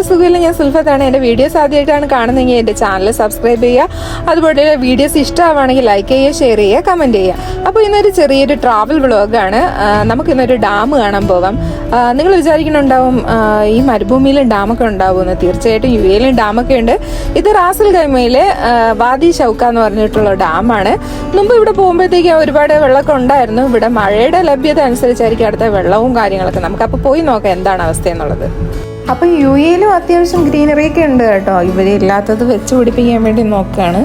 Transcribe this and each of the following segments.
എല്ലാവർക്കും സുഖമില്ല. ഞാൻ സുൽഫത്താണ്. എന്റെ വീഡിയോസ് ആദ്യമായിട്ടാണ് കാണുന്നതെങ്കിൽ എന്റെ ചാനൽ സബ്സ്ക്രൈബ് ചെയ്യുക. അതുപോലെ വീഡിയോസ് ഇഷ്ടമാവുകയാണെങ്കിൽ ലൈക്ക് ചെയ്യുക ഷെയർ ചെയ്യുക കമന്റ് ചെയ്യുക. അപ്പോൾ ഇന്നൊരു ചെറിയൊരു ട്രാവൽ വ്ളോഗാണ് നമുക്കിന്നൊരു ഡാം കാണാൻ പോവാം. നിങ്ങൾ വിചാരിക്കുന്നുണ്ടാവും ഈ മരുഭൂമിയിലും ഡാമൊക്കെ ഉണ്ടാവുമെന്ന്. തീർച്ചയായിട്ടും യു എയിലും ഡാമൊക്കെ ഉണ്ട്. ഇത് റാസൽ ഗൈമയിലെ വാദി ഷൗക്ക എന്ന് പറഞ്ഞിട്ടുള്ള ഡാമാണ് മുമ്പ് ഇവിടെ പോകുമ്പോഴത്തേക്ക് ഒരുപാട് വെള്ളമൊക്കെ ഉണ്ടായിരുന്നു. ഇവിടെ മഴയുടെ ലഭ്യത അനുസരിച്ചായിരിക്കും അടുത്ത വെള്ളവും കാര്യങ്ങളൊക്കെ. നമുക്ക് അപ്പോൾ പോയി നോക്കാം എന്താണ് അവസ്ഥ എന്നുള്ളത്. അപ്പം യു എയിലും അത്യാവശ്യം ഗ്രീനറി ഒക്കെ ഉണ്ട് കേട്ടോ. ഇവർ ഇല്ലാത്തത് വെച്ച് പിടിപ്പിക്കാൻ വേണ്ടി നോക്കുകയാണ്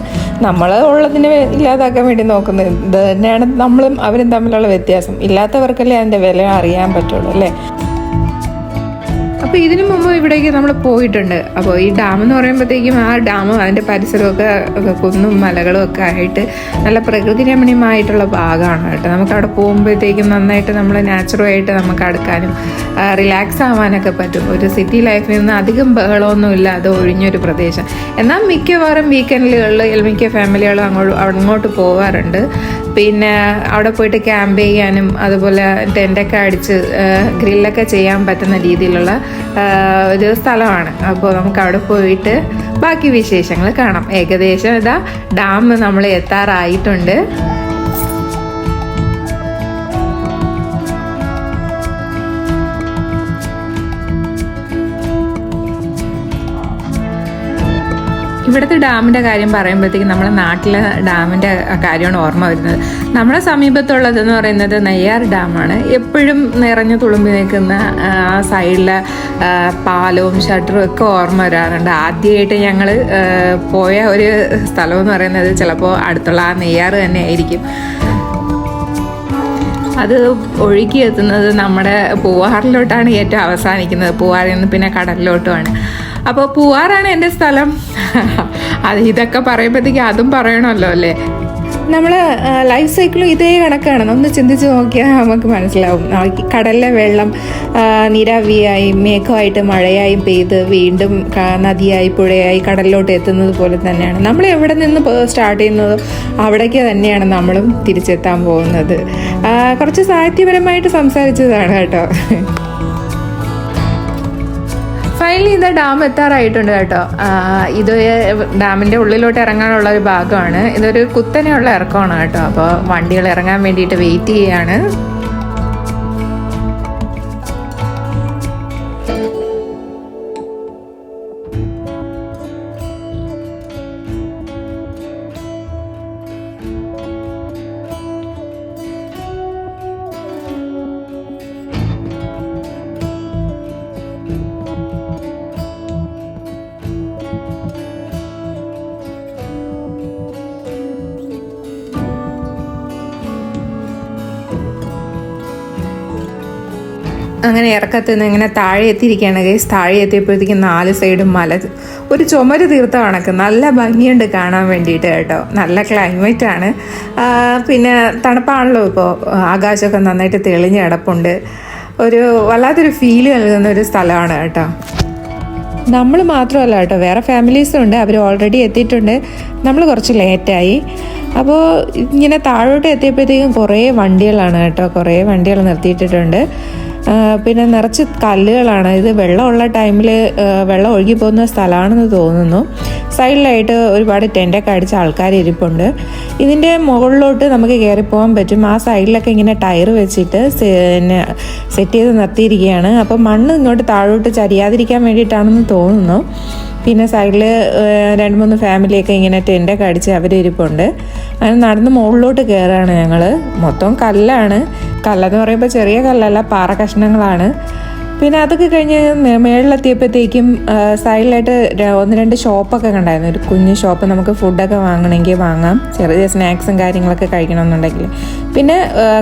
നമ്മൾ ഉള്ളതിനെ ഇല്ലാതാക്കാൻ വേണ്ടി നോക്കുന്നത്. ഇത് തന്നെയാണ് നമ്മളും അവരും തമ്മിലുള്ള വ്യത്യാസം. ഇല്ലാത്തവർക്കല്ലേ അതിന്റെ വില അറിയാൻ പറ്റുള്ളൂ അല്ലേ? അപ്പോൾ ഇതിനു മുമ്പ് ഇവിടേക്ക് നമ്മൾ പോയിട്ടുണ്ട്. അപ്പോൾ ഈ ഡാം എന്ന് പറയുമ്പോഴത്തേക്കും ആ ഡാമും അതിന്റെ പരിസരമൊക്കെ കുന്നും മലകളും ഒക്കെ ആയിട്ട് നല്ല പ്രകൃതി രമണീയമായിട്ടുള്ള ഭാഗമാണ് കേട്ടോ. നമുക്ക് അവിടെ പോകുമ്പോഴത്തേക്കും നന്നായിട്ട് നമ്മൾ നാച്ചുറലായിട്ട് നമുക്ക് അടുക്കാനും റിലാക്സ് ആവാനൊക്കെ പറ്റും. ഒരു സിറ്റി ലൈഫിൽ നിന്ന് അധികം ബഹളമൊന്നും ഇല്ലാതെ ഒഴിഞ്ഞൊരു പ്രദേശം. എന്നാൽ മിക്കവാറും വീക്കെൻഡുകളിൽ മിക്ക ഫാമിലികളും അങ്ങോട്ട് അങ്ങോട്ട് പോകാറുണ്ട് പിന്നെ അവിടെ പോയിട്ട് ക്യാമ്പ് ചെയ്യാനും അതുപോലെ ടെന്റൊക്കെ അടിച്ച് ഗ്രില്ലൊക്കെ ചെയ്യാൻ പറ്റുന്ന രീതിയിലുള്ള ഒരു സ്ഥലമാണ്. അപ്പോൾ നമുക്ക് അവിടെ പോയിട്ട് ബാക്കി വിശേഷങ്ങൾ കാണാം. ഏകദേശം ഇതാ ഡാം നമ്മൾ എത്താറായിട്ടുണ്ട്. ഇവിടുത്തെ ഡാമിന്റെ കാര്യം പറയുമ്പോഴത്തേക്കും നമ്മുടെ നാട്ടിലെ ഡാമിന്റെ കാര്യമാണ് ഓർമ്മ വരുന്നത്. നമ്മുടെ സമീപത്തുള്ളതെന്ന് പറയുന്നത് നെയ്യാർ ഡാമാണ്. എപ്പോഴും നിറഞ്ഞു തുളുമ്പി നിൽക്കുന്ന ആ സൈഡിലെ പാലവും ഷട്ടറും ഒക്കെ ഓർമ്മ വരാറുണ്ട്. ആദ്യമായിട്ട് ഞങ്ങൾ പോയ ഒരു സ്ഥലം എന്ന് പറയുന്നത് ചിലപ്പോൾ അടുത്തുള്ള ആ നെയ്യാർ തന്നെ ആയിരിക്കും. അത് ഒഴുകി എത്തുന്നത് നമ്മുടെ പൂവാറിലോട്ടാണ് ഏറ്റവും അവസാനിക്കുന്നത്. പൂവാറിൽ നിന്ന് പിന്നെ കടലിലോട്ടുമാണ്. അപ്പോൾ പൂവാറാണ് എന്റെ സ്ഥലം. അത് ഇതൊക്കെ പറയുമ്പോഴത്തേക്ക് അതും പറയണമല്ലോ അല്ലേ? നമ്മൾ ലൈഫ് സൈക്കിളും ഇതേ കണക്കാണ്. ഒന്ന് ചിന്തിച്ച് നോക്കിയാൽ നമുക്ക് മനസ്സിലാവും. കടലിലെ വെള്ളം നീരാവിയായി മേഘമായിട്ട് മഴയായി പെയ്ത് വീണ്ടും നദിയായി പുഴയായി കടലിലോട്ട് എത്തുന്നത് പോലെ തന്നെയാണ്. നമ്മൾ എവിടെ നിന്ന് സ്റ്റാർട്ട് ചെയ്യുന്നതോ അവിടേക്ക് തന്നെയാണ് നമ്മളും തിരിച്ചെത്താൻ പോകുന്നത്. കുറച്ച് സാഹിത്യപരമായിട്ട് സംസാരിച്ചതാണ് കേട്ടോ. ഫൈനലി ഇത് ഡാം എത്താറായിട്ടുണ്ട് കേട്ടോ. ഇത് ഡാമിന്റെ ഉള്ളിലോട്ട് ഇറങ്ങാനുള്ള ഒരു ഭാഗമാണ്. ഇതൊരു കുത്തനെയുള്ള ഇറക്കമാണ് കേട്ടോ. അപ്പോൾ വണ്ടികൾ ഇറങ്ങാൻ വേണ്ടിയിട്ട് വെയിറ്റ് ചെയ്യാണ്. അങ്ങനെ ഇറക്കത്ത് നിന്ന് ഇങ്ങനെ താഴെ എത്തിയിരിക്കുകയാണ് ഗൈസ് താഴെ എത്തിയപ്പോഴത്തേക്കും നാല് സൈഡും മല ഒരു ചുമര് തീർത്ത കണക്ക്. നല്ല ഭംഗിയുണ്ട് കാണാൻ വേണ്ടിയിട്ട് കേട്ടോ. നല്ല ക്ലൈമറ്റ് ആണ്. പിന്നെ തണുപ്പാണല്ലോ ഇപ്പോൾ ആകാശമൊക്കെ നന്നായിട്ട് തെളിഞ്ഞ് കിടപ്പുണ്ട്. ഒരു വല്ലാത്തൊരു ഫീൽ നൽകുന്ന ഒരു സ്ഥലമാണ് കേട്ടോ. നമ്മൾ മാത്രമല്ല കേട്ടോ വേറെ ഫാമിലീസും ഉണ്ട്. അവർ ഓൾറെഡി എത്തിയിട്ടുണ്ട്. നമ്മൾ കുറച്ച് ലേറ്റായി അപ്പോൾ ഇങ്ങനെ താഴോട്ട് എത്തിയപ്പോഴത്തേക്കും കുറേ വണ്ടികളാണ് കേട്ടോ. കുറേ വണ്ടികൾ നിർത്തിയിട്ടിട്ടുണ്ട്. പിന്നെ നിറച്ച് കല്ലുകളാണ്. ഇത് വെള്ളമുള്ള ടൈമിൽ വെള്ളം ഒഴുകി പോകുന്ന സ്ഥലമാണെന്ന് തോന്നുന്നു. സൈഡിലായിട്ട് ഒരുപാട് ടെന്റൊക്കെ അടിച്ച ആൾക്കാർ ഇരിപ്പുണ്ട്. ഇതിന്റെ മുകളിലോട്ട് നമുക്ക് കയറിപ്പോകാൻ പോകാൻ പറ്റും. ആ സൈഡിലൊക്കെ ഇങ്ങനെ ടയർ വെച്ചിട്ട് പിന്നെ സെറ്റ് ചെയ്ത് നിർത്തിയിരിക്കുകയാണ്. അപ്പോൾ മണ്ണ് ഇങ്ങോട്ട് താഴോട്ട് ചരിയാതിരിക്കാൻ വേണ്ടിയിട്ടാണെന്ന് തോന്നുന്നു. പിന്നെ സൈഡിൽ രണ്ട് മൂന്ന് ഫാമിലിയൊക്കെ ഇങ്ങനെ ടെന്റൊക്കെ അടിച്ച് അവരിരിപ്പുണ്ട്. അങ്ങനെ നടന്ന് മുകളിലോട്ട് കയറുകയാണ് ഞങ്ങൾ മൊത്തം കല്ലാണ്. കല്ലെന്ന് പറയുമ്പോൾ ചെറിയ കല്ലല്ല പാറ കഷ്ണങ്ങളാണ്. പിന്നെ അതൊക്കെ കഴിഞ്ഞ് മേളിലെത്തിയപ്പോഴത്തേക്കും സൈഡിലായിട്ട് ഒന്ന് രണ്ട് ഷോപ്പൊക്കെ കണ്ടായിരുന്നു. ഒരു കുഞ്ഞ് ഷോപ്പ് നമുക്ക് ഫുഡൊക്കെ വാങ്ങണമെങ്കിൽ വാങ്ങാം. ചെറിയ സ്നാക്സും കാര്യങ്ങളൊക്കെ കഴിക്കണമെന്നുണ്ടെങ്കിൽ. പിന്നെ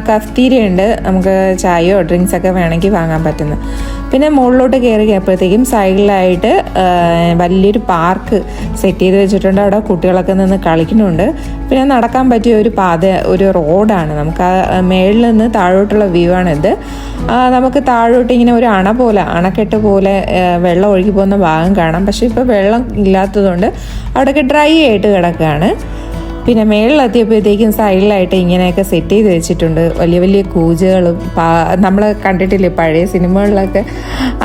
കഫ്തീരിയുണ്ട് നമുക്ക് ചായയോ ഡ്രിങ്ക്സ് ഒക്കെ വേണമെങ്കിൽ വാങ്ങാൻ പറ്റുന്നു. പിന്നെ മുകളിലോട്ട് കയറി കഴിഞ്ഞപ്പോഴത്തേക്കും സൈഡിലായിട്ട് വലിയൊരു പാർക്ക് സെറ്റ് ചെയ്ത് വെച്ചിട്ടുണ്ട്. അവിടെ കുട്ടികളൊക്കെ നിന്ന് കളിക്കുന്നുണ്ട്. പിന്നെ നടക്കാൻ പറ്റിയ ഒരു പാത ഒരു റോഡാണ്. നമുക്ക് ആ മേളിൽ നിന്ന് താഴോട്ടുള്ള വ്യൂ ആണിത്. നമുക്ക് താഴോട്ട് ഇങ്ങനെ ഒരു അണ പോലെ അണക്കെട്ട് പോലെ വെള്ളം ഒഴുകി പോകുന്ന ഭാഗം കാണാം. പക്ഷേ ഇപ്പോൾ വെള്ളം ഇല്ലാത്തതുകൊണ്ട് അവിടെയൊക്കെ ഡ്രൈ ആയിട്ട് കിടക്കുകയാണ് പിന്നെ മേളിലെത്തിയപ്പോഴത്തേക്കും സൈഡിലായിട്ട് ഇങ്ങനെയൊക്കെ സെറ്റ് ചെയ്ത് വെച്ചിട്ടുണ്ട്. വലിയ വലിയ കൂജകളും നമ്മൾ കണ്ടിട്ടില്ലേ പഴയ സിനിമകളിലൊക്കെ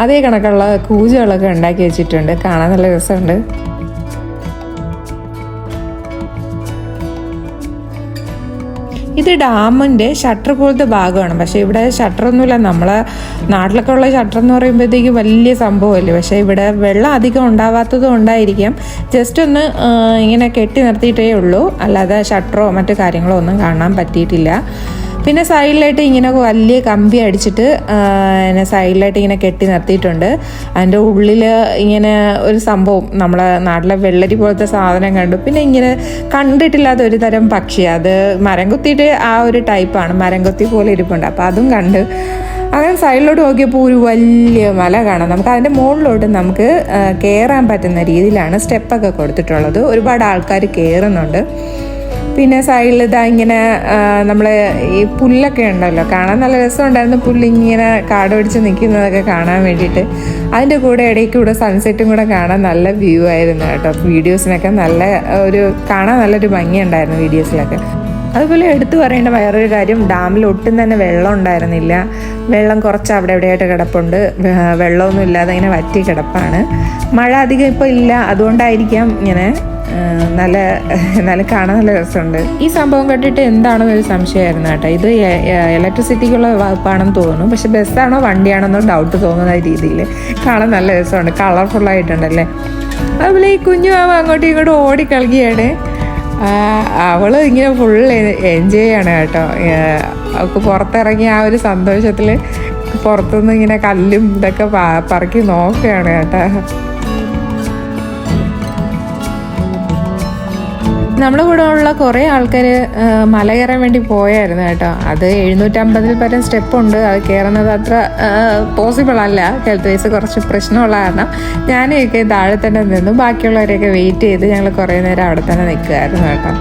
അതേ കണക്കുള്ള കൂജകളൊക്കെ ഉണ്ടാക്കി വെച്ചിട്ടുണ്ട്. കാണാൻ നല്ല രസമുണ്ട്. ഇത് ഡാമിന്റെ ഷട്ടർ പോലത്തെ ഭാഗമാണ്. പക്ഷേ ഇവിടെ ഷട്ടറൊന്നുമില്ല. നമ്മളെ നാട്ടിലൊക്കെ ഉള്ള ഷട്ടർ എന്ന് പറയുമ്പോഴത്തേക്ക് വലിയ സംഭവമല്ലേ? പക്ഷേ ഇവിടെ വെള്ളം അധികം ഉണ്ടാവാത്തത് കൊണ്ടായിരിക്കാം. ജസ്റ്റ് ഒന്ന് ഇങ്ങനെ കെട്ടി നിർത്തിയിട്ടേ ഉള്ളൂ. അല്ലാതെ ഷട്ടറോ മറ്റു കാര്യങ്ങളോ ഒന്നും കാണാൻ പറ്റിയിട്ടില്ല. പിന്നെ സൈഡിലായിട്ട് ഇങ്ങനെ വലിയ കമ്പി അടിച്ചിട്ട് പിന്നെ സൈഡിലായിട്ട് ഇങ്ങനെ കെട്ടി നിർത്തിയിട്ടുണ്ട്. അതിന്റെ ഉള്ളിൽ ഇങ്ങനെ ഒരു സംഭവം നമ്മളെ നാട്ടിലെ വെള്ളരി പോലത്തെ സാധനം കണ്ടു. പിന്നെ ഇങ്ങനെ കണ്ടിട്ടില്ലാത്ത ഒരു തരം പക്ഷി. അത് മരം കുത്തിയിട്ട് ആ ഒരു ടൈപ്പാണ്. മരം കൊത്തി പോലെ ഇരിപ്പുണ്ട്. അപ്പോൾ അതും കണ്ട് അങ്ങനെ സൈഡിലോട്ട് നോക്കിയപ്പോൾ ഒരു വലിയ മല കാണാം. നമുക്ക് അതിന്റെ മുകളിലോട്ട് നമുക്ക് കയറാൻ പറ്റുന്ന രീതിയിലാണ് സ്റ്റെപ്പൊക്കെ കൊടുത്തിട്ടുള്ളത്. ഒരുപാട് ആൾക്കാർ കയറുന്നുണ്ട് പിന്നെ സൈഡിൽ ഇതാ ഇങ്ങനെ നമ്മൾ ഈ പുല്ലൊക്കെ ഉണ്ടല്ലോ. കാണാൻ നല്ല രസമുണ്ടായിരുന്നു. പുല്ലിങ്ങനെ കാട് പിടിച്ച് നിൽക്കുന്നതൊക്കെ കാണാൻ വേണ്ടിയിട്ട്. അതിന്റെ കൂടെ ഇടയ്ക്ക് കൂടെ സൺസെറ്റും കൂടെ കാണാൻ നല്ല വ്യൂ ആയിരുന്നു കേട്ടോ. വീഡിയോസിനൊക്കെ നല്ല ഒരു കാണാൻ നല്ലൊരു ഭംഗിയുണ്ടായിരുന്നു വീഡിയോസിലൊക്കെ അതുപോലെ എടുത്തു പറയേണ്ട വേറൊരു കാര്യം ഡാമിൽ ഒട്ടും തന്നെ വെള്ളം ഉണ്ടായിരുന്നില്ല. വെള്ളം കുറച്ച് അവിടെ എവിടെയായിട്ട് കിടപ്പുണ്ട്. വെള്ളമൊന്നും ഇല്ലാതെ ഇങ്ങനെ വറ്റി കിടപ്പാണ്. മഴ അധികം ഇപ്പോൾ ഇല്ല. അതുകൊണ്ടായിരിക്കാം ഇങ്ങനെ നല്ല നല്ല കാണാൻ നല്ല രസമുണ്ട്. ഈ സംഭവം കണ്ടിട്ട് എന്താണെന്ന് ഒരു സംശയമായിരുന്നു കേട്ടോ. ഇത് ഇലക്ട്രിസിറ്റിക്കുള്ള വകുപ്പാണെന്ന് തോന്നുന്നു. പക്ഷെ ബസ്സാണോ വണ്ടിയാണോ എന്നോ ഡൗട്ട് തോന്നുന്ന രീതിയിൽ കാണാൻ നല്ല രസമുണ്ട്. കളർഫുൾ ആയിട്ടുണ്ടല്ലേ? അതുപോലെ ഈ കുഞ്ഞു അങ്ങോട്ടും ഇങ്ങോട്ടും ഓടി അവൾ ഇങ്ങനെ ഫുൾ എൻജോയ് ആണ് കേട്ടോ. അവൾക്ക് പുറത്തിറങ്ങി ആ ഒരു സന്തോഷത്തിൽ പുറത്തുനിന്ന് ഇങ്ങനെ കല്ലും ഇതൊക്കെ പറക്കി നോക്കുകയാണ് കേട്ടോ. നമ്മുടെ കൂടെ ഉള്ള കുറേ ആൾക്കാർ മല കയറാൻ വേണ്ടി പോയായിരുന്നു കേട്ടോ. അത് എഴുന്നൂറ്റമ്പതിൽ പരം സ്റ്റെപ്പ് ഉണ്ട് അത് കയറുന്നത് അത്ര പോസിബിൾ അല്ല. ഹെൽത്ത് വൈസ് കുറച്ച് പ്രശ്നമുള്ള കാരണം ഞാനൊക്കെ താഴെ തന്നെ നിന്നു. ബാക്കിയുള്ളവരെയൊക്കെ വെയിറ്റ് ചെയ്ത് ഞങ്ങൾ കുറേ നേരം അവിടെ തന്നെ നിൽക്കുമായിരുന്നു കേട്ടോ.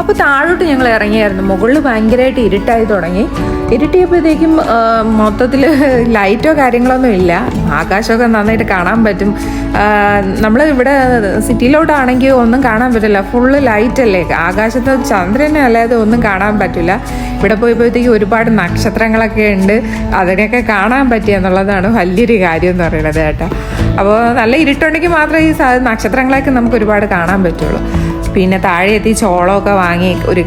അപ്പോൾ താഴോട്ട് ഞങ്ങൾ ഇറങ്ങിയായിരുന്നു. മുകളിൽ ഭയങ്കരമായിട്ട് ഇരുട്ടായി തുടങ്ങി. ഇരുട്ടിയപ്പോഴത്തേക്കും മൊത്തത്തിൽ ലൈറ്റോ കാര്യങ്ങളൊന്നും ഇല്ല. ആകാശമൊക്കെ നന്നായിട്ട് കാണാൻ പറ്റും. നമ്മൾ ഇവിടെ സിറ്റിയിലോട്ടാണെങ്കിൽ ഒന്നും കാണാൻ പറ്റില്ല. ഫുള്ള് ലൈറ്റ് അല്ലേ? ആകാശത്ത് ചന്ദ്രനെ അല്ലാതെ ഒന്നും കാണാൻ പറ്റില്ല. ഇവിടെ പോയപ്പോഴത്തേക്ക് ഒരുപാട് നക്ഷത്രങ്ങളൊക്കെ ഉണ്ട്. അതിനെയൊക്കെ കാണാൻ പറ്റി എന്നുള്ളതാണ് വലിയൊരു കാര്യം എന്ന് പറയുന്നത് കേട്ടോ. അപ്പോൾ നല്ല ഇരുട്ടുണ്ടെങ്കിൽ മാത്രമേ ഈ നക്ഷത്രങ്ങളൊക്കെ നമുക്ക് ഒരുപാട് കാണാൻ പറ്റുള്ളൂ. പിന്നെ താഴെ എത്തി ചോളമൊക്കെ വാങ്ങി ഒരു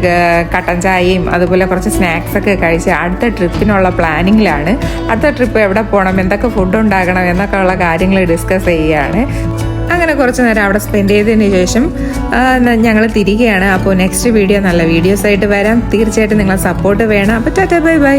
കട്ടൻ ചായയും അതുപോലെ കുറച്ച് സ്നാക്സ് ഒക്കെ കഴിച്ച് അടുത്ത ട്രിപ്പിനുള്ള പ്ലാനിങ്ങിലാണ്. അടുത്ത ട്രിപ്പ് എവിടെ പോകണം എന്തൊക്കെ ഫുഡ് ഉണ്ടാക്കണം എന്നൊക്കെ ഉള്ള കാര്യങ്ങൾ ഡിസ്കസ് ചെയ്യുകയാണ്. അങ്ങനെ കുറച്ച് നേരം അവിടെ സ്പെൻഡ് ചെയ്തതിന് ശേഷം ഞങ്ങൾ തിരികെയാണ്. അപ്പോൾ നെക്സ്റ്റ് വീഡിയോ നല്ല വീഡിയോസ് ആയിട്ട് വരാം. തീർച്ചയായിട്ടും നിങ്ങളെ സപ്പോർട്ട് വേണം. അപ്പോൾ ടാറ്റ ബൈ ബൈ